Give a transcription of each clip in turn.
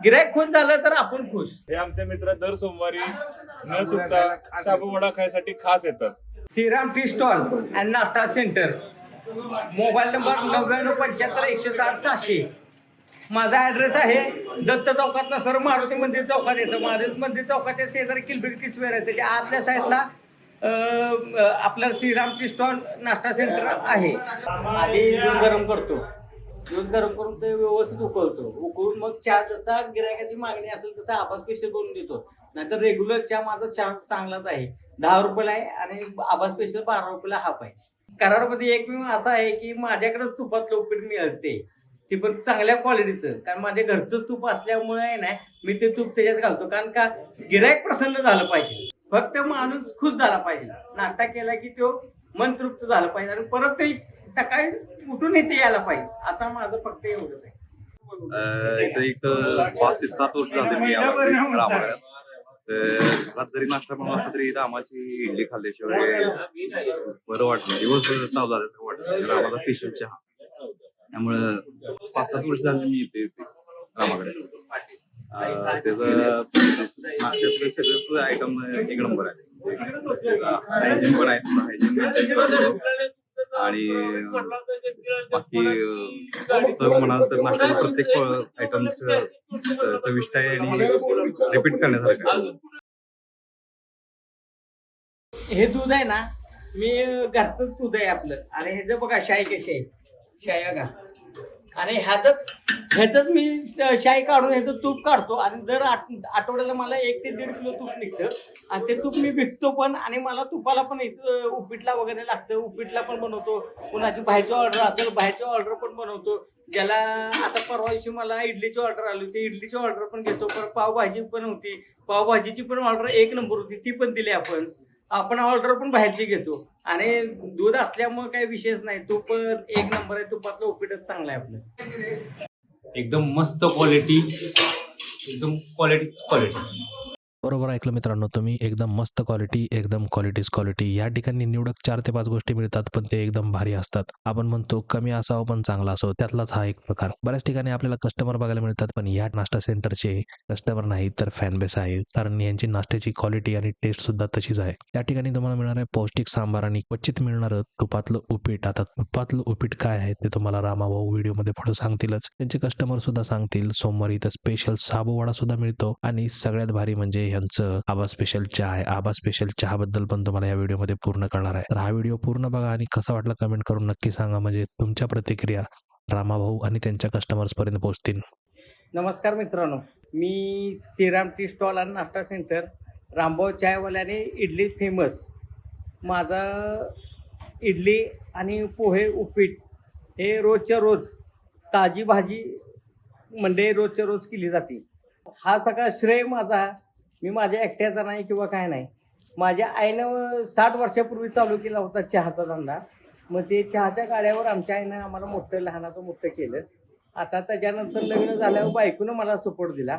गिरायक खुश झालं तर आपण खुश. हे आमचे मित्र दर सोमवारी न चुकता शाबू वडा खायसाठी खास येतात. Shriram tea stall and Nashta centre mobile number नव्याण्णव पंच्याहत्तर एकशे साठ सहाशे. माझा ॲड्रेस आहे दत्त चौकात सर मारुती मंदिर चौकात यायचं मारुती मंदिर चौकाच्या शेजारी किलबिटी स्वेअर आहे. त्याच्या आतल्या साईडला आपलं Shriram tea stall Nashta centre आहे. आधी दूध गरम करतो. गरम करून ते व्यवस्थित उकळतो. उकळून मग चहा जसा गिरायकाची मागणी असेल तसा आवाज स्पेशल करून देतो. नाहीतर रेग्युलर चहा माझा चहा चांगलाच आहे. दहा रुपयाला आहे आणि आवाज स्पेशल बारा रुपयाला हाफ आहे. करारमध्ये एक असा आहे की माझ्याकडेच तुपात लोकपीठ मिळते. ते पण चांगल्या क्वालिटीचं कारण माझ्या घरचंच तूप असल्यामुळे आहे ना मी ते तूप त्याच्यात घालतो. कारण का गिरायक प्रसन्न झालं पाहिजे. फक्त माणूस खुश झाला पाहिजे. नाश्ता केला की तो मन तृप्त झालं पाहिजे आणि परत ते सकाळी उठून इथे यायला पाहिजे. असं माझं फक्त एवढंच आहे. अं, इथं एक पाच ते सात वर्ष झाले मी घरात जरी नाश्ता बनवला असला तरी रामाची इडली खाल्ल्याशिवाय बरं वाटतं दिवस चालू झाले तर वाटतं रामाचा स्पेशल चहा. त्यामुळं पाच सात वर्ष झाले मी इथे इथे रामाकडे. त्याचं नाश्त्यातलं सगळंच आयटम एक नंबर आहे. हायजीन पण आहेत हायजीन आणि बाकी चव म्हणाल तर नाश्त्याचं प्रत्येक आयटम चविष्ट आहे आणि रिपीट करण्यासारखं हे दूध आहे ना मी घरचं दूध आहे आपलं. आणि हे जे बघा शाई कशी आहे. शाई बघा. आणि ह्याच ह्याच मी शाई काढून ह्याचं तूप काढतो आणि दर आठ- आठवड्याला मला एक ते दीड किलो तूप निघतं. आणि ते तूप मी विकतो पण आणि मला तुपाला पण इथं उपीटला वगैरे लागतं. उपीटला पण बनवतो. कुणाची बाहेरची ऑर्डर असेल बाहेरची ऑर्डर पण बनवतो. ज्याला आता परवा दिवशी मला इडलीची ऑर्डर आली होती. इडलीची ऑर्डर पण घेतो. पण पावभाजी पण होती. पावभाजीची पण ऑर्डर एक नंबर होती. ती पण दिली आपण. आपण ऑर्डर पण बाहेरची घेतो. आणि दूध असल्यामुळे काही विशेष नाही. तूप एक नंबर आहे. तुपातलं उपीटच चांगलं आहे आपलं. एकदम मस्त क्वालिटी एकदम क्वालिटी क्वालिटी बरोबर ऐकलं मित्रांनो तुम्ही एकदम मस्त क्वालिटी एकदम क्वालिटीज क्वालिटी या ठिकाणी निवडक चार ते पाच गोष्टी मिळतात पण ते एकदम भारी असतात. आपण म्हणतो कमी असावं पण चांगला असावं. त्यातलाच हा एक प्रकार. बऱ्याच ठिकाणी आपल्याला कस्टमर बघायला मिळतात पण या नाश्ता सेंटरचे कस्टमर नाही तर फॅन बेस आहे. कारण यांची नाश्त्याची क्वालिटी आणि टेस्ट सुद्धा तशीच आहे. या ठिकाणी तुम्हाला मिळणार आहे पौष्टिक सांबार आणि क्वचित मिळणारं तुपातलं उपीट. आता तुपातलं उपीट काय आहे ते तुम्हाला रामाभाऊ व्हिडिओमध्ये पुढे सांगतीलच. त्यांचे कस्टमर सुद्धा सांगतील सोमवारी इथं स्पेशल साबुवडा सुद्धा मिळतो. आणि सगळ्यात भारी म्हणजे ह्यांचं आबा स्पेशल चहा आहे आबा स्पेशल चहाबद्दल पण तुम्हाला या व्हिडिओमध्ये पूर्ण करणार आहे. तर हा व्हिडिओ पूर्ण बघा आणि कसा वाटला कमेंट करून नक्की सांगा. म्हणजे तुमच्या प्रतिक्रिया रामाभाऊ आणि त्यांच्या कस्टमर्स पर्यंत पोहोचतील. नमस्कार मित्रांनो. मी श्रीराम टी स्टॉल आणि नाश्ता सेंटर रामभाऊ चायवाल्याने इडली फेमस माझा इडली आणि पोहे उपीट हे रोजच्या रोज ताजी भाजी म्हणजे रोजच्या रोज केली जाते. हा सगळा श्रेय माझा मी माझ्या एकट्याचा नाही किंवा काय नाही. माझ्या आईनं साठ वर्षापूर्वी चालू केला होता चहाचा धंदा. मग ते चहाच्या गाड्यावर आमच्या आईनं आम्हाला मोठं लहानाचं मोठं केलं. आता त्याच्यानंतर लग्न झाल्यावर बायकोनं मला सपोर्ट दिला.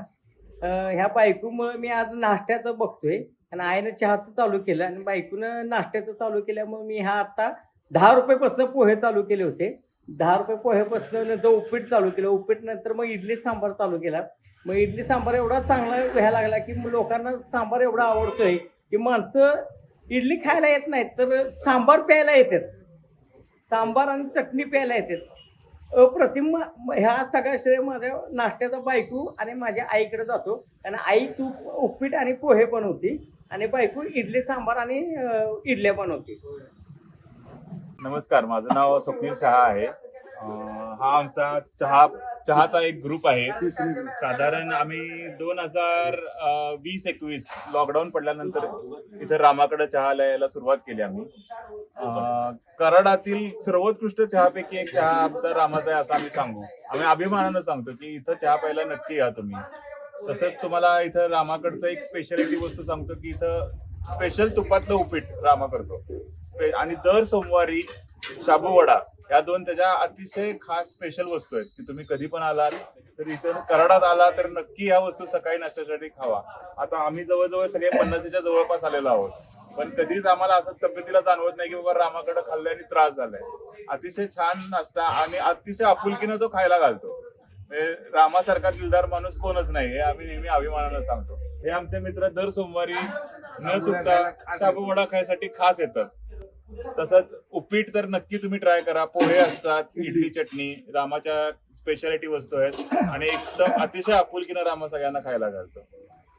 ह्या बायकोमुळं मी आज नाश्त्याचं बघतोय आणि आईनं चहाचं चालू केलं आणि बायकोनं नाश्त्याचं चालू केल्यामुळे मी हा आता दहा रुपयेपासून पोहे चालू केले होते. दहा रुपये पोहेपासून नंतर उपीट चालू केलं. उपीट नंतर मग इडली सांबार चालू केला. मग इडली सांबार एवढा चांगला व्हायला लागला की लोकांना सांबार एवढा आवडतोय की माणसं इडली खायला येत नाहीत तर सांबार प्यायला येतात. सांबार आणि चटणी प्यायला येतात. अप्रतिम ह्या सगळ्या श्रेय माझ्या नाश्त्याचा बायकू आणि माझ्या आईकडे जातो. कारण आई तूप उपीट आणि पोहे बनवते आणि बायकू इडली सांबार आणि इडल्या इडल्या होती नमस्कार माझं नाव स्वप्नील शहा आहे. हा आमचा चहा चहाचा एक ग्रुप आहे. साधारण आम्ही दोन हजार वीस एकवीस लॉकडाऊन पडल्यानंतर इथं रामाकडे चहा यायला सुरुवात केली आम्ही. कराडातील सर्वोत्कृष्ट चहापैकी एक चहा आमचा रामाचा आहे असं आम्ही सांगू. आम्ही अभिमानानं सांगतो की इथं चहा प्यायला नक्की या तुम्ही. तसंच तुम्हाला इथं रामाकडचं एक स्पेशालिटी वस्तू सांगतो की इथं स्पेशल तुपातलं उपीट रामा करतो. आणि दर सोमवारी शाबू वडा या दोन त्याच्या अतिशय खास स्पेशल वस्तू आहेत की तुम्ही कधी पण आलात तर इथं कराडात आला तर नक्की ह्या वस्तू सकाळी नाश्त्यासाठी खावा. आता आम्ही जवळजवळ सगळे पन्नासीच्या जवळपास आलेलो आहोत पण कधीच आम्हाला असं तब्येतीला जाणवत नाही की बाबा रामाकडे खाल्ल्याने त्रास झालाय. अतिशय छान नाश्ता आणि अतिशय आपुलकीनं तो खायला घालतो. रामासारखा दिलदार माणूस कोणच नाही हे आम्ही नेहमी अभिमानानं सांगतो. हे आमचे मित्र दर सोमवारी न चुकता शाबू वडा खायसाठी खास येतात. तसंच उपीट तर नक्की तुम्ही ट्राय करा. पोहे असतात इडली. चटणी रामाच्या स्पेशालिटी वस्तू आहेत. आणि एकदम अतिशय आपुलकीनं रामा सगळ्यांना खायला घालतो.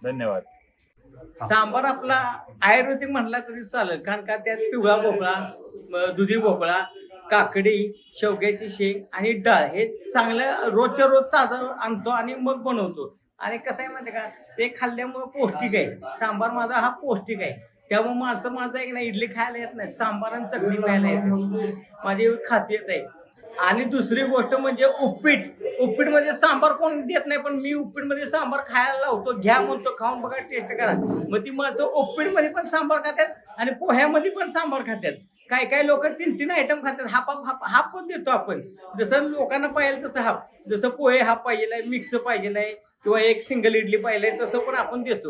धन्यवाद. सांबार आपला आयुर्वेदिक म्हणला तरी चालेल कारण का त्यात पिवळा भोपळा दुधी भोपळा काकडी शेवग्याची शेंग आणि डाळ हे चांगलं रोजच्या रोज ताजं आणतो आणि मग बनवतो. आणि कसं आहे माहिती का? ते खाल्ल्यामुळे पौष्टिक आहे. सांबार माझा हा पौष्टिक आहे. त्यामुळे माझं माझं एक ना इडली खायला येत नाही सांबार आणि चटणी खायला येते माझी खासियत आहे. आणि दुसरी गोष्ट म्हणजे उपीट. उपीटमध्ये सांबार कोण देत नाही पण मी उपीटमध्ये सांबार खायला लावतो घ्या म्हणतो खाऊन बघा टेस्ट करा. मग ती माझं उपीटमध्ये पण सांबार खातात आणि पोह्यामध्ये पण सांबार खातात काय काय लोक तीन तीन आयटम खातात हाफ हाफ हाफ पण देतो आपण. जसं लोकांना पाहिजे तसं हाफ जसं पोहे हाफ पाहिजे मिक्स पाहिजे किंवा एक सिंगल इडली पाहिजे तसं पण आपण देतो.